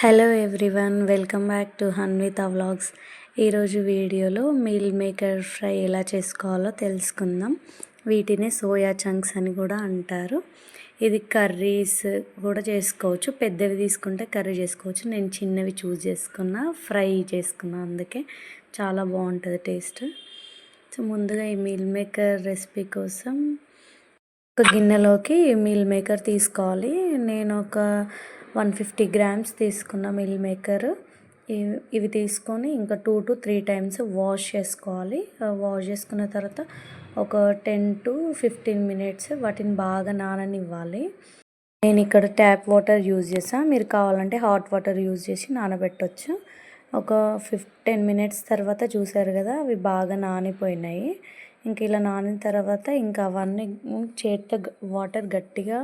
Hello everyone welcome back to Hanvitha vlogs ఈరోజు వీడియోలో meal maker fry ఎలా చేసుకోవాలో తెలుసుకుందాం. వీటిని సోయా చంక్స్ అని కూడా అంటారు. ఇది కర్రీస్ కూడా చేసుకోవచ్చు. పెద్దవి తీసుకుంటే కర్రీ చేసుకోవచ్చు. నేను చిన్నవి చూస్ చేసుకున్నా ఫ్రై చేసుకున్నా అందుకే చాలా బాగుంటుంది టేస్ట్ సో ముందుగా ఈ మీల్ మేకర్ రెసిపీ కోసం ఒక గిన్నెలోకి మీల్ మేకర్ తీసుకోవాలి. నేను ఒక వన్ ఫిఫ్టీ గ్రామ్స్ తీసుకున్న మిల్ మేకర్. ఇవి తీసుకొని ఇంకా two to three times wash చేసుకోవాలి. వాష్ చేసుకున్న తర్వాత ఒక టెన్ టు ఫిఫ్టీన్ మినిట్స్ వాటిని బాగా నాననివ్వాలి. నేను ఇక్కడ ట్యాప్ వాటర్ యూజ్ చేసాను మీరు కావాలంటే హాట్ వాటర్ యూజ్ చేసి నానబెట్టవచ్చు ఒక ఫిఫ్ టెన్ మినిట్స్ తర్వాత చూసారు కదా అవి బాగా నానిపోయినాయి. ఇంక ఇలా నానిన తర్వాత ఇంకా అవన్నీ చేతితో వాటర్ గట్టిగా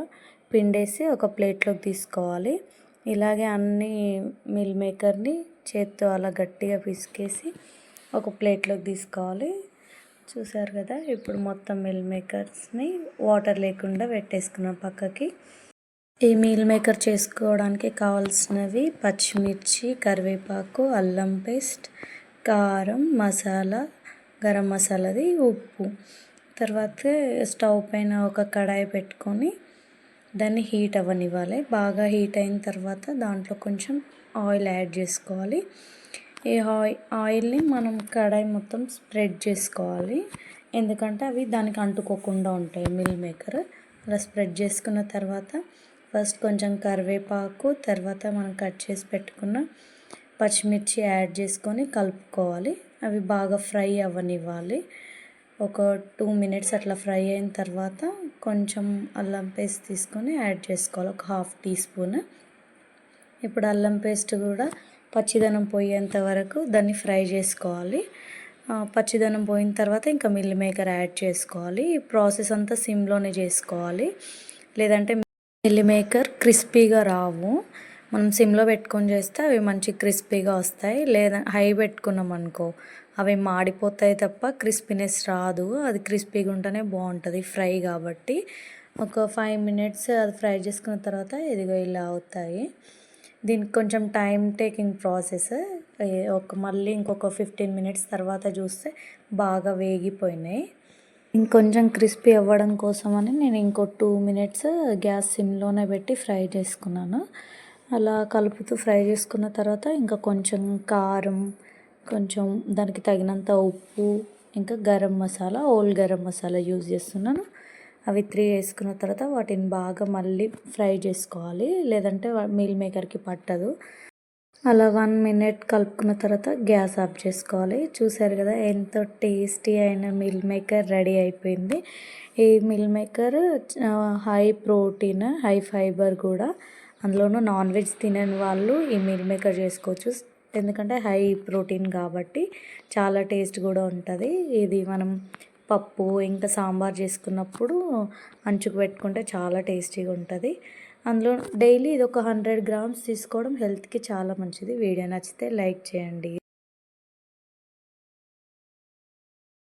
పిండేసి ఒక ప్లేట్లోకి తీసుకోవాలి. ఇలాగే అన్ని మిల్ మేకర్ని చేత్తో అలా గట్టిగా పిసికేసి ఒక ప్లేట్లోకి తీసుకోవాలి. చూసారు కదా ఇప్పుడు మొత్తం మిల్ మేకర్స్ని వాటర్ లేకుండా పెట్టేసుకున్నాం పక్కకి. ఈ మీల్ మేకర్ చేసుకోవడానికి కావాల్సినవి పచ్చిమిర్చి కరివేపాకు అల్లం పేస్ట్ కారం మసాలా గరం మసాలాది ఉప్పు. తర్వాత స్టవ్ పైన ఒక కడాయి పెట్టుకొని దాన్ని హీట్ అవ్వనివ్వాలి. బాగా హీట్ అయిన తర్వాత దాంట్లో కొంచెం ఆయిల్ యాడ్ చేసుకోవాలి. ఈ ఆయిల్ ఆయిల్ని మనం కడాయి మొత్తం స్ప్రెడ్ చేసుకోవాలి. ఎందుకంటే అవి దానికి అంటుకోకుండా ఉంటాయి మిల్ మేకర్. అలా స్ప్రెడ్ చేసుకున్న తర్వాత ఫస్ట్ కొంచెం కరివేపాకు తర్వాత మనం కట్ చేసి పెట్టుకున్న పచ్చిమిర్చి యాడ్ చేసుకొని కలుపుకోవాలి. అవి బాగా ఫ్రై అవ్వనివ్వాలి. ఒక టూ మినిట్స్ అట్లా ఫ్రై అయిన తర్వాత కొంచెం అల్లం పేస్ట్ తీసుకొని యాడ్ చేసుకోవాలి. ఒక హాఫ్ టీ స్పూన్ ఇప్పుడు అల్లం పేస్ట్ కూడా పచ్చిదనం పోయేంత వరకు దాన్ని ఫ్రై చేసుకోవాలి. పచ్చిదనం పోయిన తర్వాత ఇంకా మిల్ మేకర్ యాడ్ చేసుకోవాలి. ఈ ప్రాసెస్ అంతా సిమ్లోనే చేసుకోవాలి. లేదంటే మిల్ మేకర్ క్రిస్పీగా రావు. మనం సిమ్లో పెట్టుకొని చేస్తే అవి మంచి క్రిస్పీగా వస్తాయి. లేదా హై పెట్టుకున్నాం అనుకో అవి మాడిపోతాయి తప్ప క్రిస్పీనెస్ రాదు. అది క్రిస్పీగా ఉంటేనే బాగుంటుంది ఫ్రై కాబట్టి. ఒక ఫైవ్ మినిట్స్ అది ఫ్రై చేసుకున్న తర్వాత ఇదిగో ఇలా అవుతాయి. దీనికి కొంచెం టైం టేకింగ్ ప్రాసెస్. ఒక మళ్ళీ ఇంకొక ఫిఫ్టీన్ మినిట్స్ తర్వాత చూస్తే బాగా వేగిపోయినాయి. ఇంకొంచెం క్రిస్పీ అవ్వడం కోసమని నేను ఇంకో టూ మినిట్స్ గ్యాస్ సిమ్లోనే పెట్టి ఫ్రై చేసుకున్నాను. అలా కలుపుతూ ఫ్రై చేసుకున్న తర్వాత ఇంకా కొంచెం కారం కొంచెం దానికి తగినంత ఉప్పు ఇంకా గరం మసాలా ఓల్ గరం మసాలా యూజ్ చేస్తున్నాను. అవి త్రీ వేసుకున్న తర్వాత వాటిని బాగా మళ్ళీ ఫ్రై చేసుకోవాలి. లేదంటే మీల్ మేకర్కి పట్టదు. అలా వన్ మినిట్ కలుపుకున్న తర్వాత గ్యాస్ ఆఫ్ చేసుకోవాలి. చూసారు కదా ఎంతో టేస్టీ అయిన మిల్ మేకర్ రెడీ అయిపోయింది. ఈ meal maker high protein high fibre కూడా అందులోనూ నాన్ వెజ్ తినని వాళ్ళు ఈ మిల్ మేకర్ చేసుకోవచ్చు. ఎందుకంటే హై ప్రోటీన్ కాబట్టి చాలా టేస్ట్ కూడా ఉంటుంది. ఇది మనం పప్పు ఇంకా సాంబార్ చేసుకున్నప్పుడు అంచుకు పెట్టుకుంటే చాలా టేస్టీగా ఉంటుంది. అందులో డైలీ ఇది ఒక హండ్రెడ్ గ్రామ్స్ తీసుకోవడం హెల్త్కి చాలా మంచిది. వీడియో నచ్చితే లైక్ చేయండి.